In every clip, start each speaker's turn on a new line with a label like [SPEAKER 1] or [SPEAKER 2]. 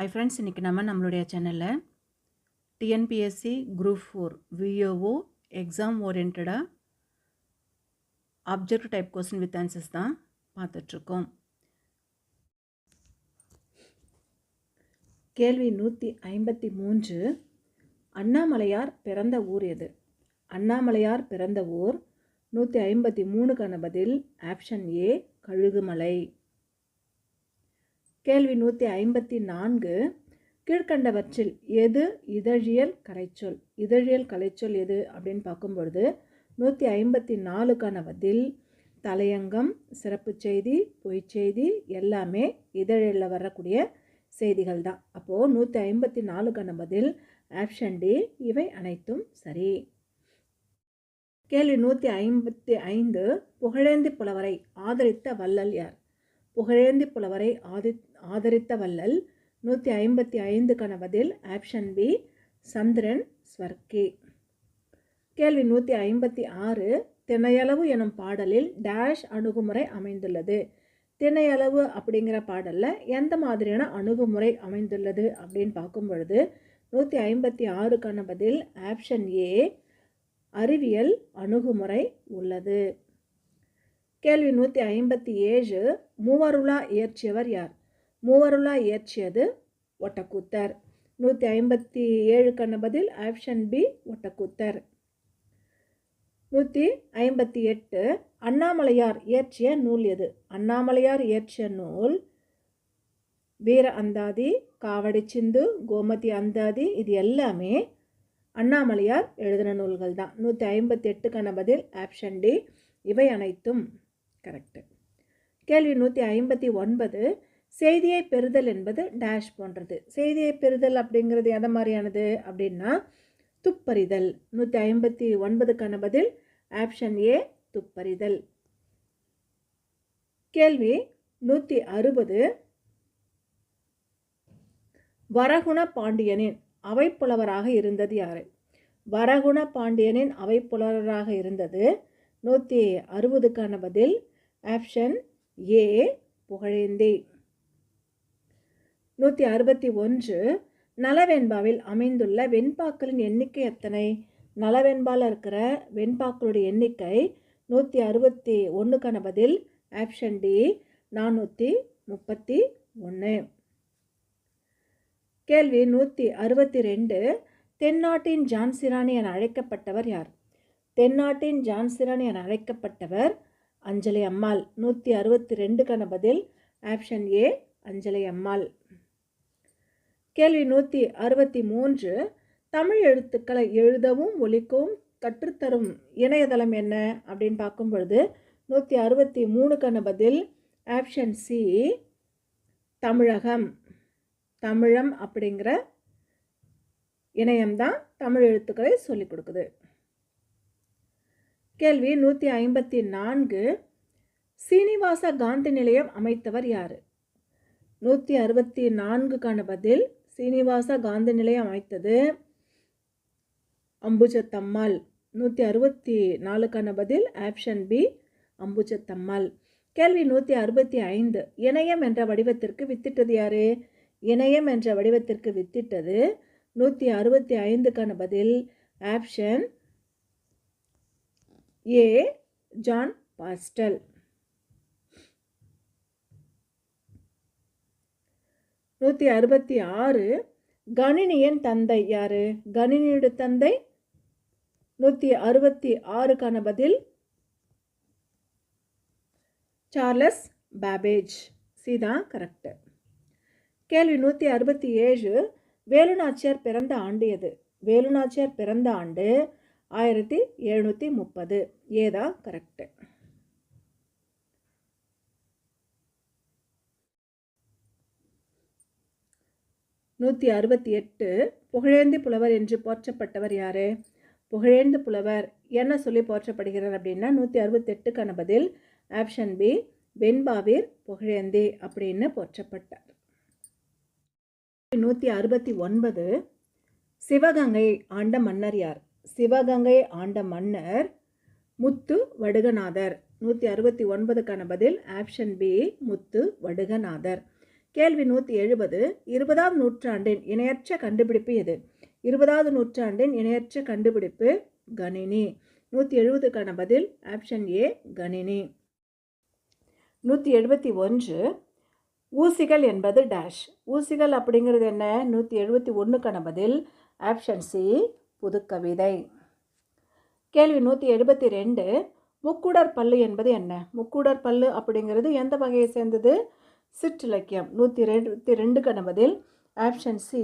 [SPEAKER 1] Hi friends இன்றைக்கி நம்ம நம்மளுடைய சேனலில் TNPSC group four VAO exam ஓரியன்டாக object type question with answers தான் பார்த்துட்ருக்கோம். கேள்வி நூற்றி ஐம்பத்தி மூன்று. அண்ணாமலையார் பிறந்த ஊர் எது? அண்ணாமலையார் பிறந்த ஊர் நூற்றி ஐம்பத்தி மூணுக்கான பதில் ஆப்ஷன் ஏ கழுகுமலை. கேள்வி நூற்றி ஐம்பத்தி நான்கு. கீழ்கண்டவற்றில் எது இதழியல் கலைச்சொல்? இதழியல் கலைச்சொல் எது அப்படின்னு பார்க்கும்பொழுது நூற்றி ஐம்பத்தி நாலுக்கான பதில் தலையங்கம் சிறப்பு செய்தி பொய்ச்செய்தி எல்லாமே இதழில் வரக்கூடிய செய்திகள் தான். அப்போது நூற்றி ஐம்பத்தி நாலுக்கான பதில் ஆப்ஷன் டி இவை அனைத்தும் சரி. கேள்வி நூற்றி ஐம்பத்தி ஐந்து புகழேந்தி புலவரை ஆதரித்த வள்ளல் யார்? புகழேந்தி புலவரை ஆதி ஆதரித்த வள்ளல் நூற்றி ஐம்பத்தி ஐந்துக்கான பதில் ஆப்ஷன் பி சந்திரன் ஸ்வர்கே கேள்வி நூற்றி ஐம்பத்தி ஆறு திணையளவு எனும் பாடலில் டேஷ் அணுகுமுறை அமைந்துள்ளது. திணையளவு அப்படிங்கிற பாடலில் எந்த மாதிரியான அணுகுமுறை அமைந்துள்ளது அப்படின்னு பார்க்கும் பொழுது நூற்றி ஐம்பத்தி ஆறுக்கான பதில் ஆப்ஷன் ஏ அறிவியல் அணுகுமுறை உள்ளது. கேள்வி நூற்றி ஐம்பத்தி ஏழு மூவருலா இயற்றியவர் யார்? மூவருளா இயற்றியது ஒட்டக்கூத்தர். நூற்றி ஐம்பத்தி ஏழுக்கான பதில் ஆப்ஷன் பி ஒட்டக்கூத்தர். நூற்றி ஐம்பத்தி எட்டு அண்ணாமலையார் இயற்றிய நூல் எது? அண்ணாமலையார் இயற்றிய நூல் வீர அந்தாதி காவடி சிந்து கோமதி அந்தாதி இது எல்லாமே அண்ணாமலையார் எழுதின நூல்கள் தான். நூற்றி ஐம்பத்தி எட்டுக்கான பதில் ஆப்ஷன் டி இவை அனைத்தும் கரெக்டு கேள்வி நூற்றி ஐம்பத்தி ஒன்பது செய்தியை பெறுதல் என்பது டேஷ் போன்றது. செய்தியை பெறுதல் அப்படிங்கிறது எதை மாதிரியானது அப்படின்னா துப்பறிதல். நூற்றி ஐம்பத்தி ஒன்பதுக்கான பதில் ஆப்ஷன் ஏ துப்பறிதல். கேள்வி நூற்றி அறுபது. வரகுண பாண்டியனின் அவைப்புலவராக இருந்தது யார்? வரகுண பாண்டியனின் அவைப்புலவராக இருந்தது நூற்றி அறுபதுக்கான பதில் ஆப்ஷன் ஏ புகழேந்தி. நூற்றி அறுபத்தி ஒன்று நலவெண்பாவில் அமைந்துள்ள வெண்பாக்களின் எண்ணிக்கை எத்தனை? நலவெண்பாவில் இருக்கிற வெண்பாக்களுடைய எண்ணிக்கை நூற்றி அறுபத்தி ஒன்றுக்கான பதில் ஆப்ஷன் டி நானூற்றி முப்பத்தி ஒன்று கேள்வி நூற்றி அறுபத்தி ரெண்டு தென்னாட்டின் ஜான்சிராணி என அழைக்கப்பட்டவர் யார்? தென்னாட்டின் ஜான்சிராணி என அழைக்கப்பட்டவர் அஞ்சலி அம்மாள். நூற்றி அறுபத்தி ரெண்டுக்கான பதில் ஆப்ஷன் ஏ அஞ்சலி அம்மாள். கேள்வி நூற்றி அறுபத்தி மூன்று தமிழ் எழுத்துக்களை எழுதவும் ஒலிக்கவும் கற்றுத்தரும் இணையதளம் என்ன? அப்படின்னு பார்க்கும் பொழுது நூற்றி அறுபத்தி மூணுக்கான பதில் ஆப்ஷன் சி தமிழகம். தமிழம் அப்படிங்கிற இணையம்தான் தமிழ் எழுத்துக்களை சொல்லிக் கொடுக்குது. கேள்வி நூற்றி ஐம்பத்தி நான்கு சீனிவாச காந்தி நிலையம் அமைத்தவர் யார்? நூற்றி அறுபத்தி நான்குக்கான பதில் சீனிவாச காந்தி நிலையம் அமைத்தது. அம்புஜத்தம்மாள். நூற்றி அறுபத்தி நாலுக்கான பதில் ஆப்ஷன் பி அம்புஜத்தம்மாள். கேள்வி நூற்றி அறுபத்தி ஐந்து. இணையம் என்ற வடிவத்திற்கு வித்திட்டது யார்? இணையம் என்ற வடிவத்திற்கு வித்திட்டது. நூற்றி அறுபத்தி ஐந்துக்கான பதில் ஆப்ஷன் ஏ ஜான் பாஸ்டல் நூற்றி அறுபத்தி ஆறு கணினியின் தந்தை யார்? கணினியோட தந்தை நூற்றி அறுபத்தி ஆறுக்கான பதில் சார்லஸ் பேபேஜ். சி தான் கரெக்டு கேள்வி நூற்றி அறுபத்தி ஏழு வேலுநாச்சியார் பிறந்த ஆண்டு எது? வேலுநாச்சியார் பிறந்த ஆண்டு ஆயிரத்தி எழுநூற்றி முப்பது. ஏதா? கரெக்டு நூற்றி அறுபத்தி எட்டு புகழேந்தி புலவர் என்று போற்றப்பட்டவர் யார்? புகழேந்து புலவர். என்ன சொல்லி போற்றப்படுகிறார் அப்படின்னா நூற்றி அறுபத்தெட்டுக்கான பதில் ஆப்ஷன் பி வெண்பாவீர் புகழேந்தி அப்படின்னு போற்றப்பட்டார். நூற்றி அறுபத்தி ஒன்பது சிவகங்கை ஆண்ட மன்னர் யார்? சிவகங்கை ஆண்ட மன்னர் முத்து வடுகநாதர். நூற்றி அறுபத்தி ஒன்பதுக்கான பதில் ஆப்ஷன் பி முத்து வடுகநாதர். கேள்வி நூற்றி எழுபது இருபதாம் நூற்றாண்டின் இணையற்ற கண்டுபிடிப்பு எது? இருபதாவது நூற்றாண்டின் இணையற்ற கண்டுபிடிப்பு கணினி. நூற்றி எழுபதுக்கான பதில் ஆப்ஷன் ஏ கணினி. நூற்றி எழுபத்தி ஒன்று ஊசிகள் என்பது டேஷ் ஊசிகள் அப்படிங்கிறது என்ன? நூற்றி எழுபத்தி ஒன்றுக்கான பதில் ஆப்ஷன் சி புதுக்கவிதை. கேள்வி நூற்றி எழுபத்தி ரெண்டு முக்குடர் பல்லு என்பது என்ன? முக்குடர் பல்லு அப்படிங்கிறது எந்த வகையை சேர்ந்தது? சிற்றிலக்கியம். நூற்றி ரெண்டு ரெண்டுக்கான பதில் ஆப்ஷன் சி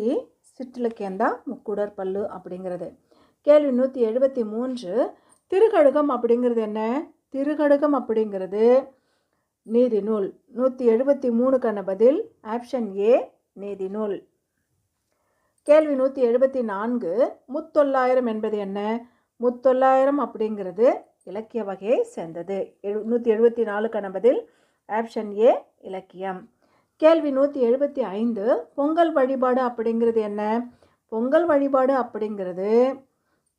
[SPEAKER 1] சிற்றிலக்கியம் தான் முக்குடர் பல்லு அப்படிங்கிறது. கேள்வி நூற்றி எழுபத்தி மூன்று திருக்கடுகம் அப்படிங்கிறது என்ன? திருக்கடுகம் அப்படிங்கிறது நீதி நூல். நூற்றி எழுபத்தி மூணுக்கான பதில் ஆப்ஷன் ஏ நீதி நூல். கேள்வி நூற்றி எழுபத்தி நான்கு முத்தொள்ளாயிரம் என்பது என்ன? முத்தொள்ளாயிரம் அப்படிங்கிறது இலக்கிய வகையை சேர்ந்தது. எழு நூற்றி எழுபத்தி நாலுக்கான பதில் ஆப்ஷன் ஏ இலக்கியம். கேள்வி நூற்றி எழுபத்தி ஐந்து பொங்கல் வழிபாடு அப்படிங்கிறது என்ன? பொங்கல் வழிபாடு அப்படிங்கிறது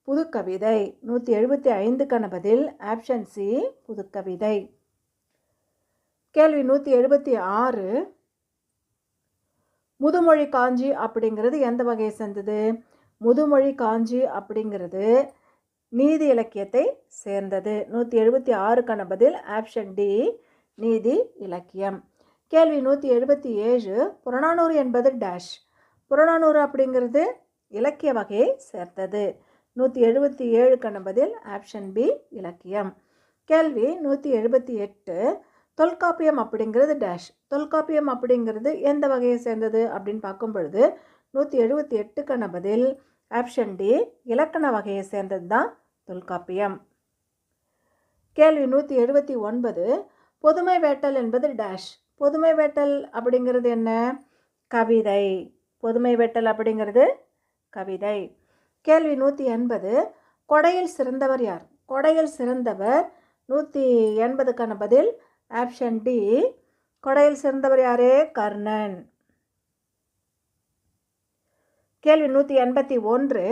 [SPEAKER 1] புதுக்கவிதை. நூற்றி எழுபத்தி ஐந்துக்கான பதில் ஆப்ஷன் சி புதுக்கவிதை. கேள்வி நூற்றி எழுபத்தி ஆறு முதுமொழி காஞ்சி அப்படிங்கிறது எந்த வகையை சேர்ந்தது? முதுமொழி காஞ்சி அப்படிங்கிறது நீதி இலக்கியத்தை சேர்ந்தது. நூற்றி எழுபத்தி ஆறுக்கான பதில் ஆப்ஷன் டி நீதி இலக்கியம். கேள்வி நூற்றி எழுபத்தி ஏழு புறநானூறு என்பது டேஷ் புறநானூறு அப்படிங்கிறது இலக்கிய வகையை சேர்ந்தது நூற்றி எழுபத்தி ஏழுக்கான பதில் ஆப்ஷன் பி இலக்கியம். கேள்வி நூற்றி எழுபத்தி எட்டு தொல்காப்பியம் அப்படிங்கிறது டேஷ் தொல்காப்பியம் அப்படிங்கிறது எந்த வகையை சேர்ந்தது அப்படின்னு பார்க்கும் பொழுது நூற்றி எழுபத்தி எட்டுக்கான பதில் ஆப்ஷன் டி இலக்கண வகையை சேர்ந்தது தான் தொல்காப்பியம். கேள்வி நூற்றி எழுபத்தி ஒன்பது பொதுமை வேட்டல் என்பது டேஷ் பொதுமை வேட்டல் அப்படிங்கிறது என்ன? கவிதை. பொதுமை வேட்டல் அப்படிங்கிறது கவிதை. கேள்வி நூற்றி எண்பது. கொடையில் சிறந்தவர் யார்? கொடையில் சிறந்தவர் நூற்றி எண்பதுக்கான பதில் ஆப்ஷன் டி கொடையில் சிறந்தவர் யாரே? கர்ணன். கேள்வி நூற்றி எண்பத்தி ஒன்று.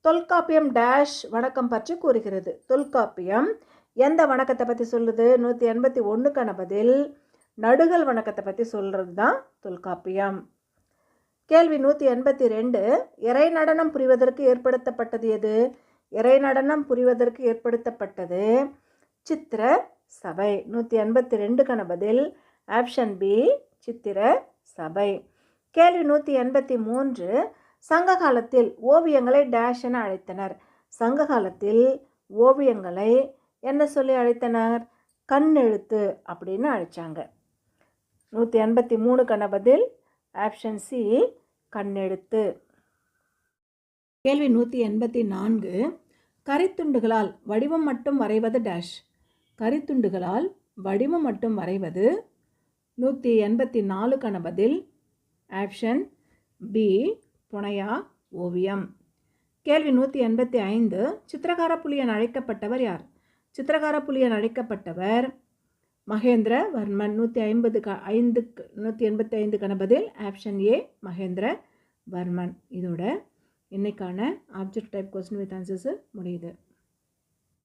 [SPEAKER 1] தொல்காப்பியம் டேஷ் வணக்கம் பற்றி கூறுகிறது. தொல்காப்பியம் எந்த வணக்கத்தை பற்றி சொல்லுது? நூற்றி எண்பத்தி ஒன்றுக்கான பதில் நடுகள் வணக்கத்தை பற்றி சொல்கிறது தான் தொல்காப்பியம். கேள்வி நூற்றி எண்பத்தி ரெண்டு இறை நடனம் புரிவதற்கு ஏற்படுத்தப்பட்டது எது? இறை நடனம் புரிவதற்கு ஏற்படுத்தப்பட்டது சித்திர சபை. நூற்றி எண்பத்தி ரெண்டுக்கான பதில் ஆப்ஷன் பி சித்திர சபை. கேள்வி நூற்றி எண்பத்தி மூன்று சங்க காலத்தில் ஓவியங்களை டேஷ் என அழைத்தனர். சங்க காலத்தில் ஓவியங்களை என்ன சொல்லி அழைத்தனர் கண்ணெழுத்து அப்படின்னு அழைச்சாங்க. நூற்றி எண்பத்தி மூணுக்கான பதில் ஆப்ஷன் சி கண்ணெழுத்து கேள்வி நூற்றி எண்பத்தி நான்கு கரித்துண்டுகளால் வடிவம் மட்டும் வரைவது டேஷ் கரித்துண்டுகளால் வடிவம் மட்டும் வரைவது நூற்றி எண்பத்தி நாலு கண பதில் ஆப்ஷன் பி புனையா ஓவியம். கேள்வி நூற்றி எண்பத்தி ஐந்து சித்திரகார புலியன் அழைக்கப்பட்டவர் யார்? சித்திரகார புலியன் அழைக்கப்பட்டவர் மகேந்திரவர்மன் நூற்றி ஐம்பது க ஐந்துக்கு நூற்றி எண்பத்தி ஐந்து பதில் ஆப்ஷன் ஏ மகேந்திர வர்மன். இதோட இன்றைக்கான object type question with answers முடியுது.